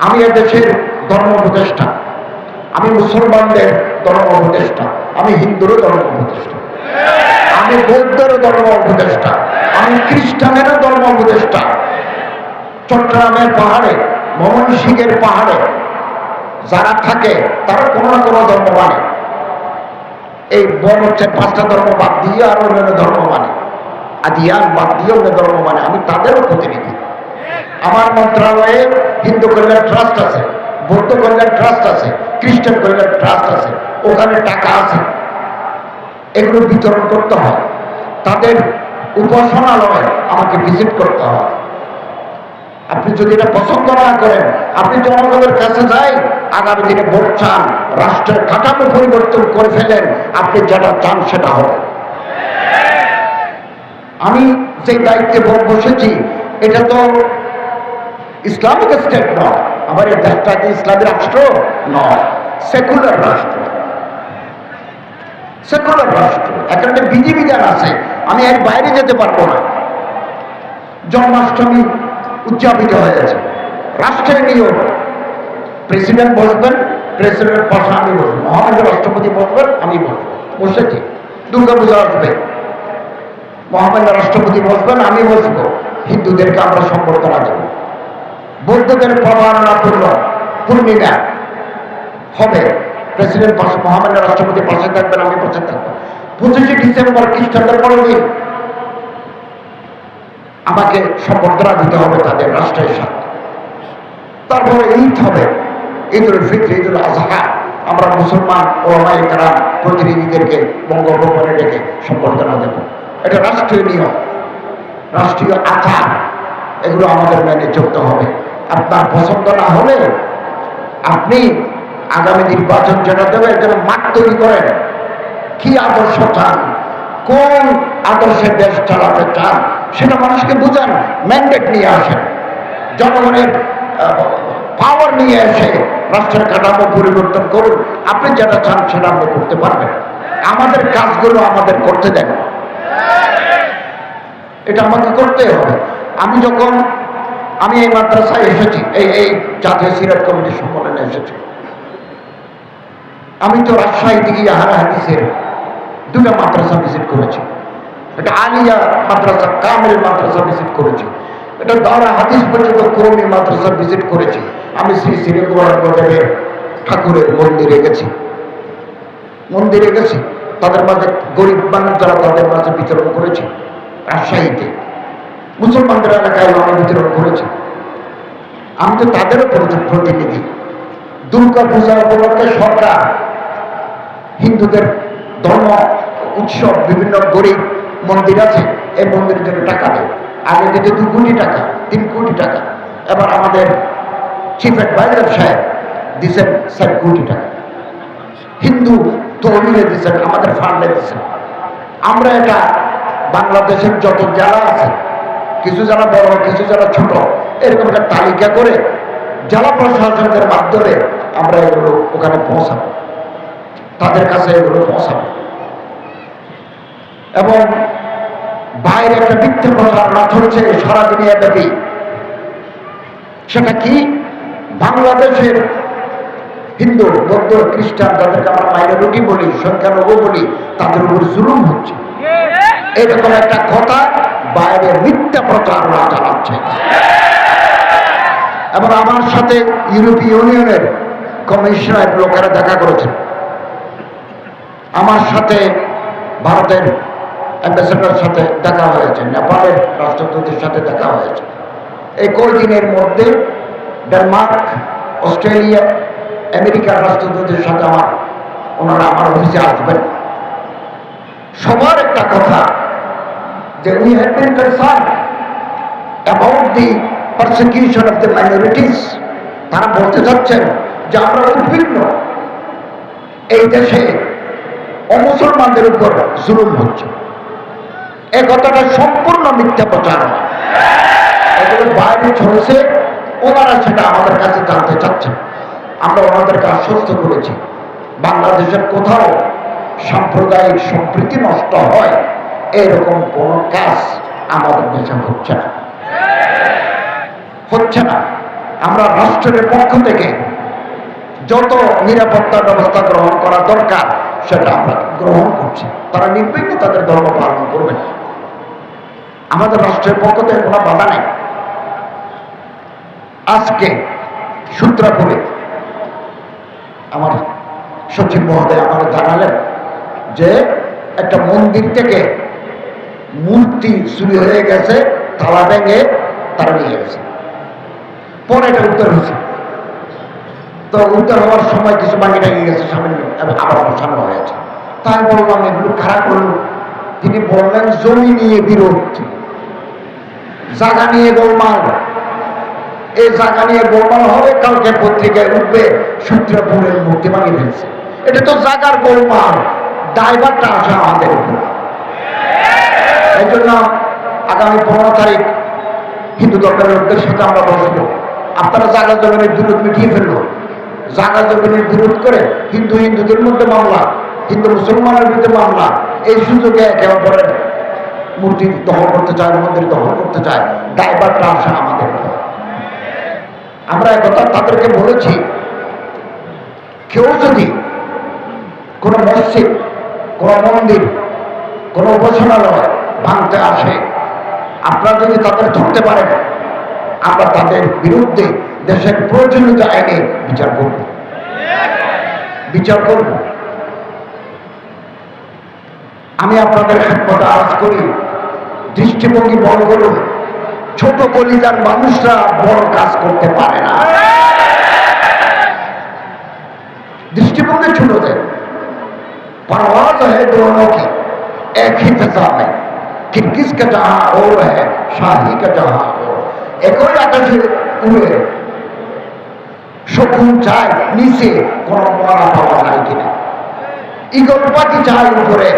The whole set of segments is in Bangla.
আমি এদেশের ধর্ম উপদেষ্টা আমি মুসলমানদের ধর্ম উপদেষ্টা আমি হিন্দুরও ধর্ম উপদেষ্টা আমি বৌদ্ধেরও ধর্ম উপদেষ্টা আমি খ্রিস্টানেরও ধর্ম উপদেষ্টা চট্টগ্রামের পাহাড়ে, ময়মনসিংহের পাহাড়ে যারা থাকে, তারা কোনো না কোনো ধর্ম মানে। এই বন হচ্ছে পাঁচটা ধর্ম বাদ দিয়ে আর অন্যান্য ধর্ম মানে। আর আদিয়ান বাদ দিয়ে অন্য ধর্ম মানে। আমি তাদেরও প্রতিনিধি। আমার মন্ত্রণালয়ে হিন্দু কল্যাণ ট্রাস্ট আছে, বৌদ্ধ কল্যাণ ট্রাস্ট আছে, খ্রিস্টান কল্যাণ ট্রাস্ট আছে, ওখানে টাকা আছে। এগুলো বিতরণ করতে হয়। তাদের উপাসনালয় আমাকে ভিজিট করতে হয়। আপনি যদি এটা পছন্দ না করেন, আপনি জনগণের কাছে যাই, আগামী দিনে ভোট চান, রাষ্ট্রের কাঠামো পরিবর্তন করে ফেলেন, আপনি যেটা চান সেটা হবে। আমি যে দায়িত্বে বসেছি, এটা তো ইসলামিক স্টেট নয় আমার এই দেশটা কি ইসলামী রাষ্ট্র? নয় সেকুলার রাষ্ট্র। সেকুলার রাষ্ট্র, এখানে বিধিবিধান আছে, আমি এর বাইরে যেতে পারব না। জন্মাষ্টমী উদযাপিত হয়েছে, রাষ্ট্রের নিয়ম। প্রেসিডেন্ট বসবেন প্রেসিডেন্ট পাশে আমি বসবো মহামান্য রাষ্ট্রপতি বসবেন আমি বসবো বসেছি দুর্গা পূজা আসবে। মহামান্য রাষ্ট্রপতি বসবেন আমি বসবো হিন্দুদেরকে আমরা সম্বর্ধনা দেব। বৌদ্ধদের প্রমাণনা পূর্ণ। পূর্ণিমা হবে। প্রেসিডেন্ট পাশে মহামান্য রাষ্ট্রপতি পাশে থাকবেন, আমি পাশে থাকব। পঁচিশে ডিসেম্বর খ্রিস্টানদের পরদিন আমাকে সম্বর্ধনা দিতে হবে তাদের রাষ্ট্রের সাথে। তারপরে ঈদ হবে। ঈদুল ফিত্র, ঈদুল আজহা। আমরা মুসলমান ওলামাই কারাম প্রতিনিধিদেরকে বঙ্গভবনে ডেকে সম্বর্ধনা দেব। এটা রাষ্ট্রীয় নিয়ম। রাষ্ট্রীয় আচার। এগুলো আমাদের মেনে চলতে হবে। আপনার পছন্দ না হলে আপনি আগামী নির্বাচন যেটা দেবে জন্য মাঠ তৈরি করেন। কি আদর্শ চান? কোন আদর্শে দেশ চালাতে চান? সেটা মানুষকে বুঝান ম্যান্ডেট নিয়ে আসেন। জনগণের পাওয়ার নিয়ে এসে রাষ্ট্রের কাঠামো পরিবর্তন করুন। আপনি যেটা চান সেটা আপনি করতে পারবেন। আমাদের কাজগুলো আমাদের করতে দেন। এটা আমাকে করতে হবে। আমি যখন আমি এই মাদ্রাসায় এসেছি, এই এই জাতীয় সিরাত কমিটির সম্মেলনে এসেছি। আমি তো রাজশাহী দিকে আহারা হাদিসের দুটা মাদ্রাসা ভিজিট করেছি। এটা আলিয়া মাদ্রাসা, কামেল মাদ্রাসা ভিজিট করেছি। এটা দাওরা হাদিস পর্যন্ত কৌমি মাদ্রাসা ভিজিট করেছি। আমি শ্রী শ্রী গৌরাঙ্গদেবের ঠাকুরের মন্দিরে গেছি। মন্দিরে গেছি, তাদের মাঝে গরিব মানুষ যারা তাদের মাঝে বিতরণ করেছি, রাজশাহীতে। মুসলমানদের এলাকায় আমি বিতরণ করেছি আমি তো তাদেরও প্রতি- প্রতিনিধি। দুর্গা পূজা উপলক্ষে সরকার, হিন্দুদের ধর্ম উৎসব, বিভিন্ন গরিব মন্দির আছে, এই মন্দিরের জন্য টাকা দেয়। আগে দিতে দু কোটি টাকা, তিন কোটি টাকা। এবার আমাদের চিফ অ্যাডভাইজার সাহেব দিচ্ছেন চার কোটি টাকা। হিন্দু তহবিলে দিচ্ছেন আমাদের ফান্ডে দিচ্ছেন আমরা এটা বাংলাদেশের যত জেলা আছে কিছু যারা বড় কিছু যারা ছোট এরকম একটা তালিকা করে জেলা প্রশাসনের মাধ্যমে আমরা এগুলো ওখানে পৌঁছাবো। তাদের কাছে এগুলো পৌঁছাবো। এবং বাইরে একটা মিথ্যে প্রচারণা চলছে সারা দুনিয়া ব্যাপী। সেটা কি? বাংলাদেশের হিন্দু বৌদ্ধ খ্রিস্টান যাদেরকে আমরা মাইনরিটি বলি সংখ্যালঘু বলি তাদের উপর জুলুম হচ্ছে। এরকম একটা কথা বাইরে মিথ্যা প্রচারণা চালাচ্ছে। এবং আমার সাথে ইউরোপীয় ইউনিয়নের কমিশনার লোকেরা দেখা করেছেন। আমার সাথে ভারতের অ্যাম্বাসেডার সাথে দেখা হয়েছে, নেপালের রাষ্ট্রদূতের সাথে দেখা হয়েছে। এই কয়েকদিনের মধ্যে ডেনমার্ক, অস্ট্রেলিয়া, আমেরিকার রাষ্ট্রদূতের সাথে আমার, ওনারা আমার অফিসে আসবেন। সবার একটা কথা যে we have been concern about the persecution of the minorities তারা বলতে চাচ্ছেন যে আমরা উদ্বিগ্ন। এই দেশে অমুসলমানদের উপর জুলুম হচ্ছে। এ কথাটা সম্পূর্ণ মিথ্যা প্রচারণা বাইরে চলছে, ওনারা সেটা আমাদের কাছে জানতে চাচ্ছেন। আমরা ওনাদেরকে আশ্বস্ত করেছি। বাংলাদেশের কোথাও সাম্প্রদায়িক সম্প্রীতি নষ্ট হয়। এরকম কোন কাজ আমাদের দেশে হচ্ছে না। হচ্ছে না। আমরা রাষ্ট্রের পক্ষ থেকে যত নিরাপত্তা ব্যবস্থা গ্রহণ করা দরকার, সেটা আমরা গ্রহণ করছি। তারা নির্বিঘ্নে তাদের ধর্ম পালন করবে। আমাদের রাষ্ট্রের পক্ষ থেকে কোনো বাধা নেই। আজকে সূত্রাপুরে আমার সচিব মহোদয় আমার জানালেন যে একটা মন্দির থেকে মূর্তি চুরি হয়ে গেছে, তালা ভেঙে তারা নিয়ে গেছে। পরে এটা উত্তর হয়েছে। তো উদ্ধার হওয়ার সময় কিছু বাকি টাঙিয়ে গেছে সামান্য এবং আবার বসানো হয়েছে তাই বললাম, এগুলো খারাপ হলো। তিনি বললেন, জমি নিয়ে বিরোধ। জায়গা নিয়ে গোলমাল। এই জায়গা নিয়ে গোলমাল হবে, কালকে পত্রিকায় উঠবে, সূত্রপুরের মূর্তি ভাঙিয়ে ফেলছে। এটা তো জায়গার গোলমাল, ড্রাইভারটা আসে আমাদের উপর। এই জন্য আগামী পনেরো তারিখ হিন্দু ধর্মের লোকদের সাথে আমরা বসবো আপনারা জাগা জমিনের বিরোধ মিটিয়ে ফেলব জাগা জমিনের বিরোধ করে হিন্দু হিন্দুদের মধ্যে মামলা, হিন্দু মুসলমানের বিরুদ্ধে মামলা, এই সুযোগে একে অপরের মূর্তি দখল করতে চায়, মন্দির দখল করতে চায় ড্রাইভারটা আসে আমাদের আমরা একথা তাদেরকে বলেছি, কেউ যদি কোনো মসজিদ, কোনো মন্দির, কোনো উপাসনালয় ভাঙতে আসে আপনারা যদি তাদের ধরতে পারেন আমরা তাদের বিরুদ্ধে দেশের প্রয়োজনীয় আইনে বিচার করব বিচার করব আমি আপনাদের খেদমতে আজ করি দৃষ্টিভঙ্গি বড় করুন ছোট কলিজার মানুষরা বড় কাজ করতে পারে না दृष्टिभंगी ছোট দেন परवाज है दोनों की एक ही फिजा में किस किस का जहां और है शाही का जहां और एक और आकाशे उड़े শকুন চায়, নিচে কোন মরা পাওয়া যায় কিনা। ইগল পাখি চায় উপরে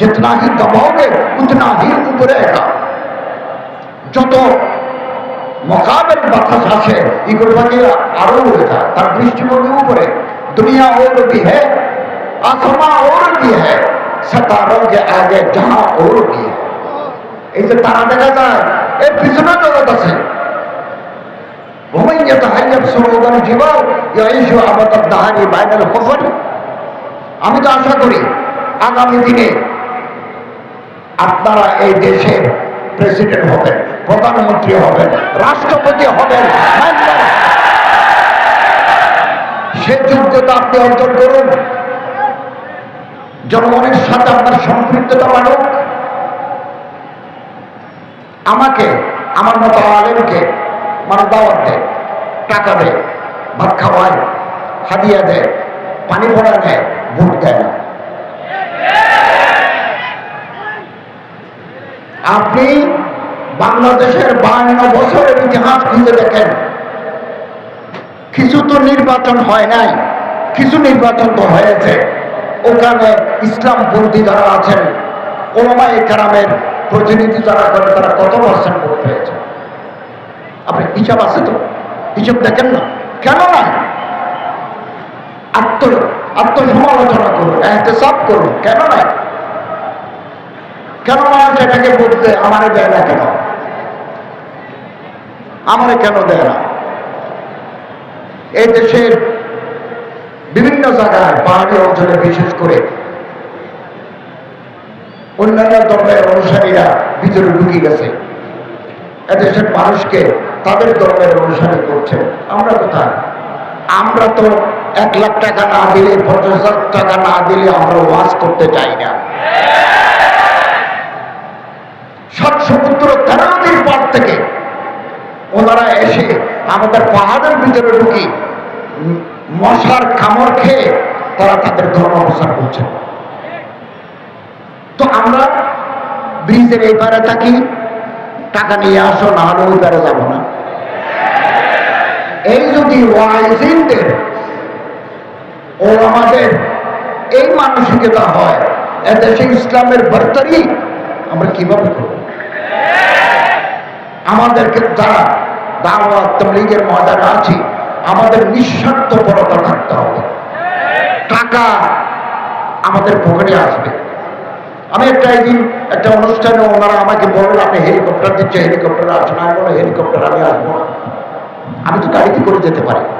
जितना ही दबाओगे उतना ही उभरेगा যত মকাবের বাতাস আসে ইগল পাখি আরও উড়ে যায়। তার দৃষ্টিভঙ্গি উপরে, দুনিয়া ওর ভি হ্যাঁ আসমা ওর ভি হ্যাঁ সতারো যে আগে যাহা ওর গিয়ে, এই যে তারা দেখা যায় এর পিছনে জগৎ আছে। আমি আশা করি, আগামী দিনে আপনারা এই দেশের প্রেসিডেন্ট হবেন, প্রধানমন্ত্রী হবেন, রাষ্ট্রপতি হবেন সে যোগ্যতা আপনি অর্জন করুন। জনগণের সাথে আপনার সম্পৃক্ততা বাড়ুক। আমাকে, আমার মতো আলেমকে মানে দাওয়াত দেয় টাকা দেয় ভাত খাওয়ায়, হাদিয়া দেয় পানি পড়া দেয় ভোট দেয় না। আপনি বাংলাদেশের বায়ান্ন বছরের ইতিহাস খুঁজে দেখেন। কিছু তো নির্বাচন হয় নাই, কিছু নির্বাচন তো হয়েছে। ওখানে ইসলামপন্থী যারা আছেন ওলামাই কারামের প্রতিনিধি যারা করে তারা কত পার্সেন্ট ভোট পেয়েছে? আপনি হিসাব আছে তো? হিসাব দেখেন না? কেন না আত্ম আত্মসমালোচনা করুন, এহতেসাব করুন, কেন না কেন মানুষ এটাকে বলতে আমারে দেয় না কেন? আমারে কেন দেয় না? এই দেশের বিভিন্ন জায়গায় পাহাড়ি অঞ্চলে বিশেষ করে অন্যান্য ধর্মের অনুসারীরা ভিতরে ঢুকে গেছে। এদেশের মানুষকে তাদের ধর্মের অনুসারী করছে। আমরা কোথায়? আমরা তো এক লাখ টাকা না দিলে, পঞ্চাশ হাজার টাকা না দিলে আমরা ওয়াজ করতে চাই না। সাত সমুদ্র তেরো পার থেকে ওনারা এসে আমাদের পাহাড়ের ভিতরে ঢুকি মশার কামড় খেয়ে তারা তাদের ধর্ম প্রচার করছে। তো আমরা ব্রিজের এই পারে থাকি, টাকা নিয়ে আসো, না হলে ওই পারে যাব না। এই যদি ওয়াইজিনদের, ও আমাদের এই মানসিকতা হয়, এদেশে ইসলামের বর্তারি, আমরা কীভাবে করব? আমাদেরকে যারা দাওয়াত তবলিগের ময়দানে আছি আমাদের নিঃস্বার্থপরতা থাকতে হবে। টাকা আমাদের পকেটে আসবে। আমি একটা একদিন একটা অনুষ্ঠানে ওনারা আমাকে বললেন আপনি হেলিকপ্টার দিচ্ছে হেলিকপ্টার আসবে আমি বলো হেলিকপ্টার আমি আসব না। আমি তো গাড়িতে করে যেতে পারি।